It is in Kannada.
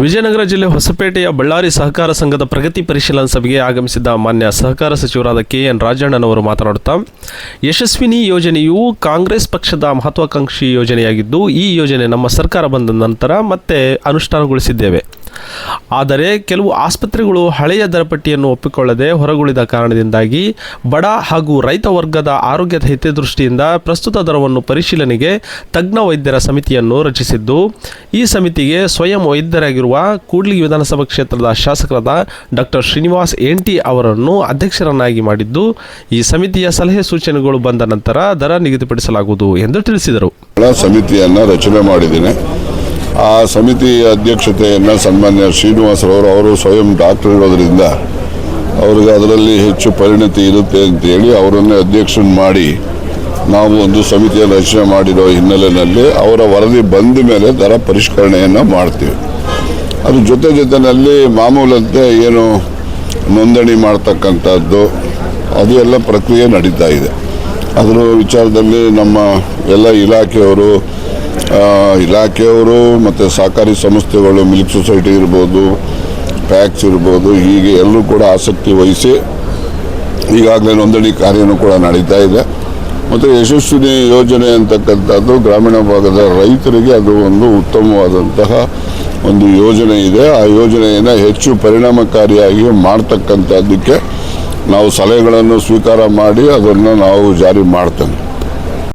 ವಿಜಯನಗರ ಜಿಲ್ಲೆ ಹೊಸಪೇಟೆಯ ಬಳ್ಳಾರಿ ಸಹಕಾರ ಸಂಘದ ಪ್ರಗತಿ ಪರಿಶೀಲನಾ ಸಭೆಗೆ ಆಗಮಿಸಿದ್ದ ಮಾನ್ಯ ಸಹಕಾರ ಸಚಿವರಾದ ಕೆ ಎನ್ ರಾಜಣ್ಣನವರು ಮಾತನಾಡುತ್ತಾ, ಯಶಸ್ವಿನಿ ಯೋಜನೆಯು ಕಾಂಗ್ರೆಸ್ ಪಕ್ಷದ ಮಹತ್ವಾಕಾಂಕ್ಷಿ ಯೋಜನೆಯಾಗಿದ್ದು, ಈ ಯೋಜನೆ ನಮ್ಮ ಸರ್ಕಾರ ಬಂದ ನಂತರ ಮತ್ತೆ ಅನುಷ್ಠಾನಗೊಳಿಸಿದ್ದೇವೆ. ಆದರೆ ಕೆಲವು ಆಸ್ಪತ್ರೆಗಳು ಹಳೆಯ ದರಪಟ್ಟಿಯನ್ನು ಒಪ್ಪಿಕೊಳ್ಳದೆ ಹೊರಗುಳಿದ ಕಾರಣದಿಂದಾಗಿ ಬಡ ಹಾಗೂ ರೈತ ವರ್ಗದ ಆರೋಗ್ಯದ ಹಿತದೃಷ್ಟಿಯಿಂದ ಪ್ರಸ್ತುತ ದರವನ್ನು ಪರಿಶೀಲನೆಗೆ ತಜ್ಞ ವೈದ್ಯರ ಸಮಿತಿಯನ್ನು ರಚಿಸಿದ್ದು, ಈ ಸಮಿತಿಗೆ ಸ್ವಯಂ ವೈದ್ಯರಾಗಿರುವ ಕೂಡ್ಲಿ ವಿಧಾನಸಭಾ ಕ್ಷೇತ್ರದ ಶಾಸಕರಾದ ಡಾಕ್ಟರ್ ಶ್ರೀನಿವಾಸ್ ಎಂಟಿ ಅವರನ್ನು ಅಧ್ಯಕ್ಷರನ್ನಾಗಿ ಮಾಡಿದ್ದು, ಈ ಸಮಿತಿಯ ಸಲಹೆ ಸೂಚನೆಗಳು ಬಂದ ನಂತರ ದರ ನಿಗದಿಪಡಿಸಲಾಗುವುದು ಎಂದು ತಿಳಿಸಿದರು. ಸಮಿತಿಯನ್ನು ರಚನೆ ಮಾಡಿದ್ದೀನಿ. ಆ ಸಮಿತಿ ಅಧ್ಯಕ್ಷತೆಯನ್ನು ಸನ್ಮಾನ್ಯ ಶ್ರೀನಿವಾಸರವರು ಅವರು ಸ್ವಯಂ ಡಾಕ್ಟರ್ ಇರೋದರಿಂದ ಅವ್ರಿಗೆ ಅದರಲ್ಲಿ ಹೆಚ್ಚು ಪರಿಣತಿ ಇರುತ್ತೆ ಅಂತೇಳಿ ಅವರನ್ನೇ ಅಧ್ಯಕ್ಷನ್ ಮಾಡಿ ನಾವು ಒಂದು ಸಮಿತಿಯನ್ನು ರಚನೆ ಮಾಡಿರೋ ಹಿನ್ನೆಲೆಯಲ್ಲಿ ಅವರ ವರದಿ ಬಂದ ಮೇಲೆ ದರ ಪರಿಷ್ಕರಣೆಯನ್ನು ಮಾಡ್ತೀವಿ. ಅದು ಜೊತೆ ಜೊತೆಯಲ್ಲಿ ಮಾಮೂಲಂತೆ ಏನು ನೋಂದಣಿ ಮಾಡ್ತಕ್ಕಂಥದ್ದು, ಅದು ಎಲ್ಲ ಪ್ರಕ್ರಿಯೆ ನಡೀತಾ ಇದೆ. ಅದರ ವಿಚಾರದಲ್ಲಿ ನಮ್ಮ ಎಲ್ಲ ಇಲಾಖೆಯವರು ಇಲಾಖೆಯವರು ಮತ್ತು ಸಹಕಾರಿ ಸಂಸ್ಥೆಗಳು ಮಿಲ್ಕ್ ಸೊಸೈಟಿ ಇರ್ಬೋದು ಪ್ಯಾಕ್ಸ್ ಇರ್ಬೋದು, ಹೀಗೆ ಎಲ್ಲರೂ ಕೂಡ ಆಸಕ್ತಿ ವಹಿಸಿ ಈಗಾಗಲೇ ನೋಂದಣಿ ಕಾರ್ಯನೂ ಕೂಡ ನಡೀತಾ ಇದೆ. ಮತ್ತು ಯಶಸ್ವಿನಿ ಯೋಜನೆ ಅಂತಕ್ಕಂಥದ್ದು ಗ್ರಾಮೀಣ ಭಾಗದ ರೈತರಿಗೆ ಅದು ಒಂದು ಉತ್ತಮವಾದಂತಹ ಒಂದು ಯೋಜನೆ ಇದೆ. ಆ ಯೋಜನೆಯನ್ನು ಹೆಚ್ಚು ಪರಿಣಾಮಕಾರಿಯಾಗಿ ಮಾಡ್ತಕ್ಕಂಥದ್ದಕ್ಕೆ ನಾವು ಸಲಹೆಗಳನ್ನು ಸ್ವೀಕಾರ ಮಾಡಿ ಅದನ್ನು ನಾವು ಜಾರಿ ಮಾಡ್ತೇವೆ.